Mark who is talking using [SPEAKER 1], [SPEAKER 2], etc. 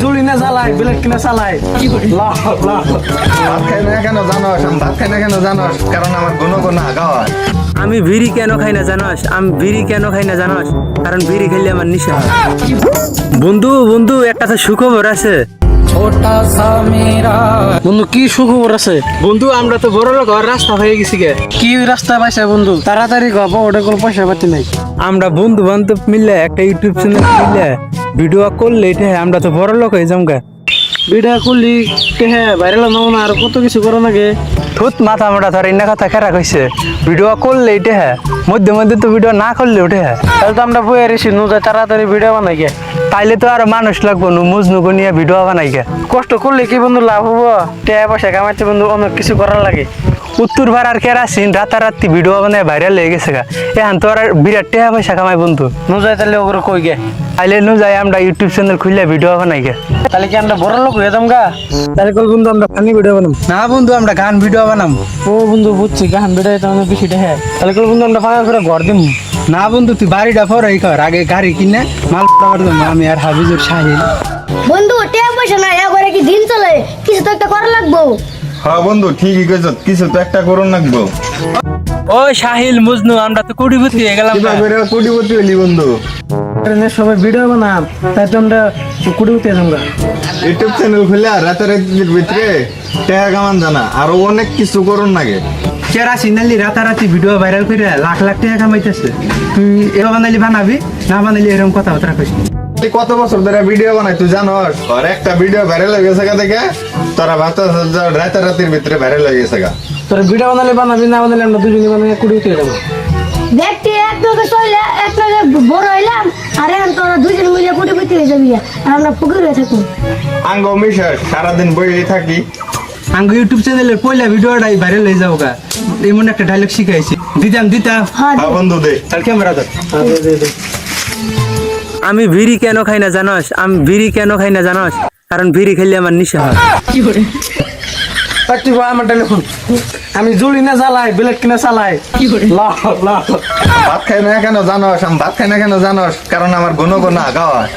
[SPEAKER 1] Julie না চালাই বিলেট কিনা চালাই লাভ লাভ
[SPEAKER 2] ভাত খাই না কেন জানোস? আমি ভাত খাই না কেন জানোস? কারণ আমার গুনো গুণ আগা হয়
[SPEAKER 3] আমি বিড়ি কেন খাই না জানোস? আমি বিড়ি কেন খাই না জানোস? কারণ বিড়ি খেলে আমার নিশা হয়। বন্ধু বন্ধু একটা তো সুখবর আছে।
[SPEAKER 1] বন্ধু কি সুখবর আছে?
[SPEAKER 3] বন্ধু আমরা তো বড় লোক রাস্তা হয়ে গেছি গে।
[SPEAKER 1] কি রাস্তা পাইছে বন্ধু? তাড়াতাড়ি গপ ওটা কোনো পয়সা পাতি নাই।
[SPEAKER 3] আমরা বন্ধু বান্ধব মিললে একটা ইউটিউব চ্যানেল মিললে ভিডিও করলে এটা আমরা তো বড় লোক হয়ে যাম গা
[SPEAKER 1] বিড়া করলি কে হ্যাঁ ভাইরাল নাও না আর কত কিছু করো নাকি
[SPEAKER 3] থুত মাথা মোটা ধর ইন্না কথা খেরা কইছে? ভিডিও করলে এটা হ্যাঁ মধ্যে মধ্যে তো ভিডিও না করলে ওঠে হ্যাঁ
[SPEAKER 1] তাহলে তো আমরা বয়ে রেছি নু যাই তাড়াতাড়ি ভিডিও বানাই গে।
[SPEAKER 3] তাইলে তো আর মানুষ লাগবো নু মুজনুকো নিয়ে ভিডিও বানাই গে।
[SPEAKER 1] কষ্ট করলে কি বন্ধু লাভ হব? টাকা পয়সা কামাইতে বন্ধু অনেক কিছু করার লাগে।
[SPEAKER 3] উত্তর ভাড়ার কেরাসিন রাতারাতি ভিডিও বানায় ভাইরাল হয়ে গেছে গা। এখন তো আর বিরাট টাকা পয়সা কামাই বন্ধু।
[SPEAKER 1] নু যাই তাহলে ওগুলো কই গে?
[SPEAKER 3] তাইলে নু যাই আমরা ইউটিউব চ্যানেল খুললে ভিডিও বানাই গে।
[SPEAKER 1] তাহলে কি আমরা বড় লোক হয়ে যাম গা?
[SPEAKER 3] তাহলে কল বন্ধু আমরা ফানি ভিডিও বানাম। না বন্ধু আমরা গান ভিডিও বানাম।
[SPEAKER 1] ও বন্ধু বুঝছি গান ভিডিও তো অনেক বেশি দেখে তাহলে কল বন্ধু আমরা ফাঁকা করে ঘর দিম।
[SPEAKER 3] না বন্ধু তুই বাড়িটা ফরাই কর আগে গাড়ি কিনে মাল আমি আর হাবিজুর শাহিল
[SPEAKER 4] বন্ধু টাকা পয়সা না এ করে কি দিন চলে? কিছু তো একটা করা লাগবো।
[SPEAKER 2] হ্যাঁ বন্ধু ঠিকই কইছ কিছু তো একটা করুন লাগবো।
[SPEAKER 3] ও শাহিল মুজনু আমরা তো কোটিপতি হয়ে গেলাম
[SPEAKER 2] করে কোটিপতি হইলি বন্ধু?
[SPEAKER 1] সবাই ভিডিও বানাম তাই তো আমরা উঠে যাম
[SPEAKER 2] ইউটিউব চ্যানেল খুলে রাতারাতির ভিতরে টাকা কামান জানা আরও অনেক কিছু করুন নাগে।
[SPEAKER 3] কেরাসিন নালি রাতারাতি ভিডিও ভাইরাল করে লাখ লাখ টাকা কামাইতেছে? তুই এবার বানালি বানাবি না বানালি এরকম কথাবার্তা কইস
[SPEAKER 2] তুই কত বছর ধরে ভিডিও বানাই তুই জানোস? আর একটা ভিডিও ভাইরাল হয়ে গেছে গা থেকে তোরা ভাত রাতারাতির ভিতরে ভাইরাল হয়ে গেছে গা।
[SPEAKER 1] তোর ভিডিও বানালে বানাবি না বানালে আমরা দুজনে বানাই কুড়ি উঠে
[SPEAKER 4] এক লগে চলে এক বড় হইলাম আর এখন তোরা দুজন মিলে কোটিপতি হয়ে যাবি আর আমরা পুকুর হয়ে থাকুন
[SPEAKER 2] আঙ্গ মিশা সারাদিন বইয়ে থাকি।
[SPEAKER 3] আঙ্গ ইউটিউব চ্যানেলের পয়লা ভিডিওটাই ভাইরাল হয়ে যাব গা এমন একটা ডায়লগ শিখাইছি। দিতাম দিতাম।
[SPEAKER 4] হ্যাঁ
[SPEAKER 2] হ্যাঁ বন্ধু দে।
[SPEAKER 3] তাহলে ক্যামেরা ধর। আমি বিড়ি কেন খাই না জানস? আমি বিড়ি কেন খাই না জানস? কারণ বিড়ি খেলে আমার নিশা হয়।
[SPEAKER 1] তুই বল আমার টেলিফোন আমি জুড়ি না চালাই বিলেট কিনা চালাই।
[SPEAKER 2] ভাত খাই না কেন জানস? আমি ভাত খাই না কেন জানস? কারণ আমার গুণ গুণ আগা হয়